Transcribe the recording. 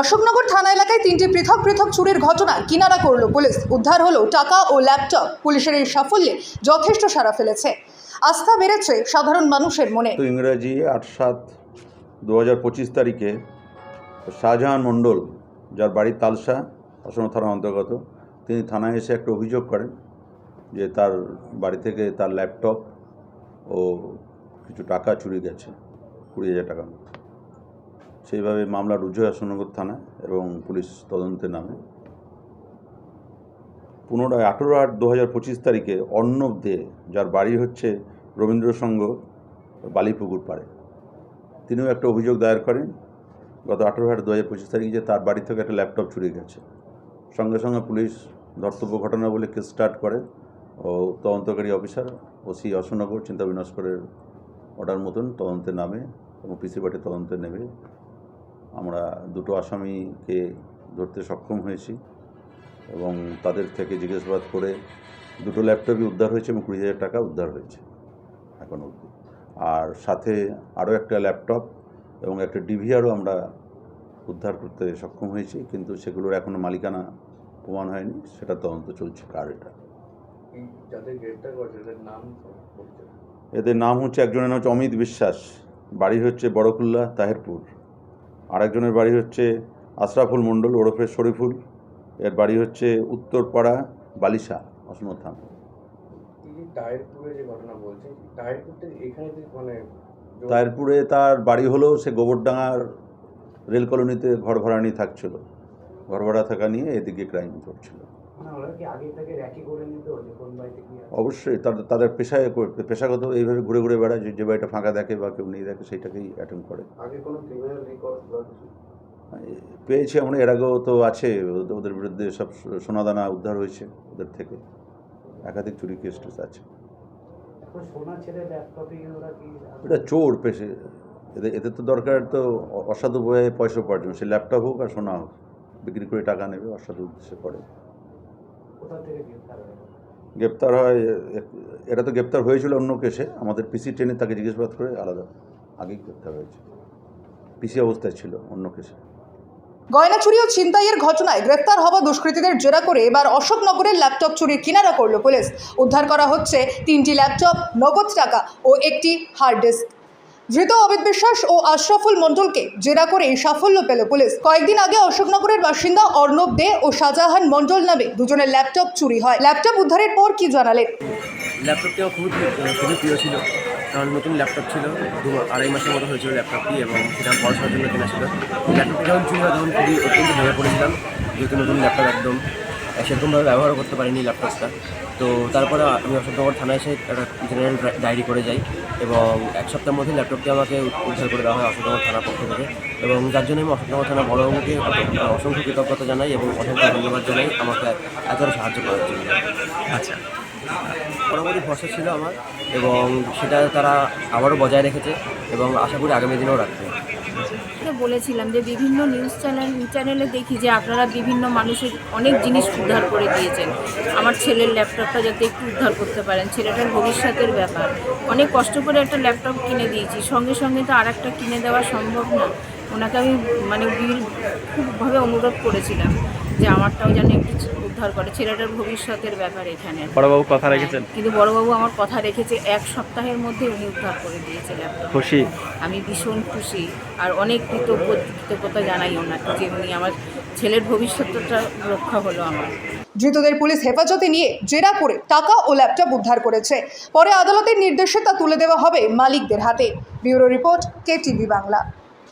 অশোকনগর থানা এলাকায় তিনটি পৃথক পৃথক চুরির ঘটনা কিনারা করল পুলিশ। উদ্ধার হলো টাকা ও ল্যাপটপ। পুলিশের এই সাফল্যে যথেষ্ট সাড়া ফেলেছে। আস্থা বেড়েছে সাধারণ মানুষের মনে। ইংরাজি আট সাত দু হাজার পঁচিশ তারিখে শাহজাহান মণ্ডল, যার বাড়ি তালসা অসম থানার অন্তর্গত, তিনি থানায় এসে একটা অভিযোগ করেন যে তার বাড়ি থেকে তার ল্যাপটপ ও কিছু টাকা চুরি গেছে, কুড়ি হাজার টাকা সেইভাবে মামলা রুজু হয় সোনগর থানায় এবং পুলিশ তদন্তে নামে। পুনরায় আঠেরো আট দু হাজার পঁচিশ তারিখে অর্ণব দে যার বাড়ি হচ্ছে রবীন্দ্র সংঘ বালিপুকুর পাড়ে। তিনিও একটা অভিযোগ দায়ের করেন, গত আঠেরো আট দু হাজার পঁচিশ তারিখে যে তার বাড়ি থেকে একটা ল্যাপটপ চুরি গেছে। সঙ্গে সঙ্গে পুলিশ ধর্তব্য ঘটনা বলে কেস স্টার্ট করে ও তদন্তকারী অফিসার ওসি অশোকনগর চিন্তা বিনস্করের অর্ডার মতন তদন্তে নামে এবং পিসি বাটে তদন্তে নেমে আমরা দুটো আসামিকে ধরতে সক্ষম হয়েছি এবং তাদের থেকে জিজ্ঞাসাবাদ করে দুটো ল্যাপটপই উদ্ধার হয়েছে এবং কুড়ি হাজার টাকা উদ্ধার হয়েছে এখন অবধি। আর সাথে আরও একটা ল্যাপটপ এবং একটা ডিভিআরও আমরা উদ্ধার করতে সক্ষম হয়েছি কিন্তু সেগুলোর এখনও মালিকানা প্রমাণ হয়নি। সেটা তদন্ত চলছে কার এটা। এদের নাম হচ্ছে একজনের নাম হচ্ছে অমিত বিশ্বাস। বাড়ি হচ্ছে বড়কুল্লা তাহেরপুর। আরেকজনের বাড়ি হচ্ছে আশরাফুল মণ্ডল ওরফে শরীফুল। এর বাড়ি হচ্ছে উত্তরপাড়া বালিশা অসম থানা। যে মানে তার বাড়ি হলেও সে গোবরডাঙ্গার রেল কলোনিতে ঘর ভাড়া নিয়ে থাকছিল। ঘর ভাড়া থাকা নিয়ে এদিকে ক্রাইম করছিল অবশ্যই তাদের তাদের পেশায় পেশাগত এইভাবে ঘুরে ঘুরে বেড়ায় যে বাড়িটা ফাঁকা দেখে বা কেউ নেই দেখে সেইটাকেই অ্যাটেন্ড করে। কিছু? পেয়েছি আমরা এর আগেও তো আছে ওদের- বিরুদ্ধে সব সোনাদানা উদ্ধার হয়েছে ওদের থেকে। একাধিক চুরি কেস টেস আছে। এটা চোর পেশে। এদের এদের তো দরকার তো অসাধু বয়ে পয়সা উপার্জন। সে ল্যাপটপ হোক আর সোনা হোক বিক্রি করে টাকা নেবে অসাধু উদ্দেশ্যে করে। গ্রেপ্তার হয়? গ্রেপ্তার এ- এরা তো গ্রেপ্তার হয়েছিল অন্য কেসে আমাদের পিসি ট্রেনে তাকে জিজ্ঞাসাবাদ করে আলাদা আগেই গ্রেপ্তার হয়েছে। পিসি অবস্থায় ছিল অন্য কেসে। গয়না চুরি ও ছিনতাইয়ের ঘটনায় গ্রেফতার হওয়া দুষ্কৃতীদের জেরা করে এবার অশোকনগরের ল্যাপটপ চুরির কিনারা করল পুলিশ। উদ্ধার করা হচ্ছে তিনটি ল্যাপটপ নগদ টাকা ও একটি হার্ড ডিস্ক। ধৃত অমিত বিশ্বাস ও আশরাফুল মণ্ডলকে জেরা করে সাফল্য পেল পুলিশ। কয়েকদিন আগে অশোকনগরের বাসিন্দা অর্ণব দে ও শাহজাহান মণ্ডল নামে দুজনের ল্যাপটপ চুরি হয়। ল্যাপটপ উদ্ধারের পর কি জানালেন? ল্যাপটপটি আমার খুবই খুবই প্রিয় ছিল। কারণ নতুন ল্যাপটপ ছিল, দু আড়াই মাসের মতো হয়েছিল ল্যাপটপটি এবং সেটা পড়াশোনার জন্য কেনা ছিল ল্যাপটপটি যখন চুরি হয় তখন খুবই অত্যন্ত ভেঙে পড়েছিলাম, যেহেতু নতুন ল্যাপটপ একদম সেরকমভাবে ব্যবহারও করতে পারিনি ল্যাপটপটা তো তারপরে আমি অশোকনগর থানায় এসে একটা জেনারেল ডায়েরি করে যাই এবং এক সপ্তাহের মধ্যে ল্যাপটপটি আমাকে উদ্ধার করে দেওয়া হয় অশোকনগর থানার পক্ষ থেকে এবং যার জন্য আমি অশোকনগর থানা বড়বাবুকে অসংখ্য কৃতজ্ঞতা জানাই এবং অসংখ্য ধন্যবাদ জানাই আমাকে এতটা সাহায্য করার জন্য। আচ্ছা। পরবর্তী ভরসা ছিল আমার এবং সেটা তারা আবারও বজায় রেখেছে এবং আশা করি আগামী দিনেও রাখবে। বলেছিলাম যে বিভিন্ন নিউজ চ্যানেল চ্যানেলে দেখি যে আপনারা বিভিন্ন মানুষের অনেক জিনিস উদ্ধার করে দিয়েছেন। আমার ছেলের ল্যাপটপটা যাতে একটু উদ্ধার করতে পারেন, ছেলেটার ভবিষ্যতের ব্যাপার। অনেক কষ্ট করে একটা ল্যাপটপ কিনে দিয়েছি, সঙ্গে সঙ্গে তো আর একটা কিনে দেওয়া সম্ভব না। ওনাকে আমি মানে খুবভাবে অনুরোধ করেছিলাম যে আমারটাও যেন একটু উদ্ধার করে ছেলেটার ভবিষ্যতের ব্যাপার এখানে। বড়বাবু কথা রেখেছেন? কিন্তু বড়বাবু আমার কথা রেখেছে এক সপ্তাহের মধ্যে উনি উদ্ধার করে দিয়েছে ল্যাপটপ খুশি? আমি ভীষণ খুশি আর অনেক কৃতজ্ঞ কৃতজ্ঞতা জানাই ওনাকে যে উনি আমার ছেলের ভবিষ্যৎটা রক্ষা হলো আমার। ধৃতদের পুলিশ হেফাজতে নিয়ে জেরা করে টাকা ও ল্যাপটপ উদ্ধার করেছে। পরে আদালতের নির্দেশে তা তুলে দেওয়া হবে মালিকদের হাতে। Bureau report K TV Bangla.